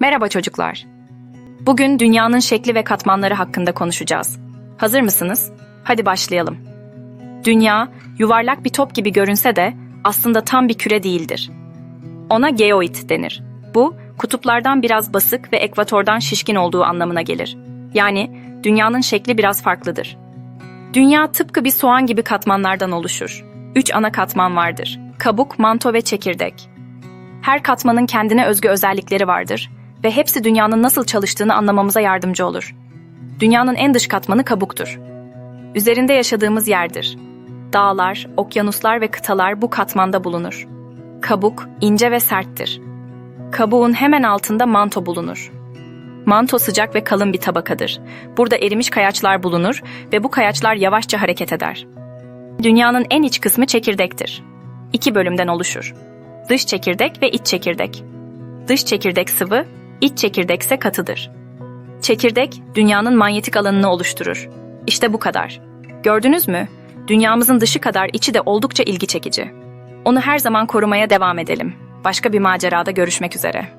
Merhaba çocuklar. Bugün dünyanın şekli ve katmanları hakkında konuşacağız. Hazır mısınız? Hadi başlayalım. Dünya, yuvarlak bir top gibi görünse de aslında tam bir küre değildir. Ona geoid denir. Bu, kutuplardan biraz basık ve ekvatordan şişkin olduğu anlamına gelir. Yani dünyanın şekli biraz farklıdır. Dünya tıpkı bir soğan gibi katmanlardan oluşur. Üç ana katman vardır. Kabuk, manto ve çekirdek. Her katmanın kendine özgü özellikleri vardır ve hepsi dünyanın nasıl çalıştığını anlamamıza yardımcı olur. Dünyanın en dış katmanı kabuktur. Üzerinde yaşadığımız yerdir. Dağlar, okyanuslar ve kıtalar bu katmanda bulunur. Kabuk ince ve serttir. Kabuğun hemen altında manto bulunur. Manto sıcak ve kalın bir tabakadır. Burada erimiş kayaçlar bulunur ve bu kayaçlar yavaşça hareket eder. Dünyanın en iç kısmı çekirdektir. İki bölümden oluşur. Dış çekirdek ve iç çekirdek. Dış çekirdek sıvı, iç çekirdek ise katıdır. Çekirdek, dünyanın manyetik alanını oluşturur. İşte bu kadar. Gördünüz mü? Dünyamızın dışı kadar içi de oldukça ilgi çekici. Onu her zaman korumaya devam edelim. Başka bir macerada görüşmek üzere.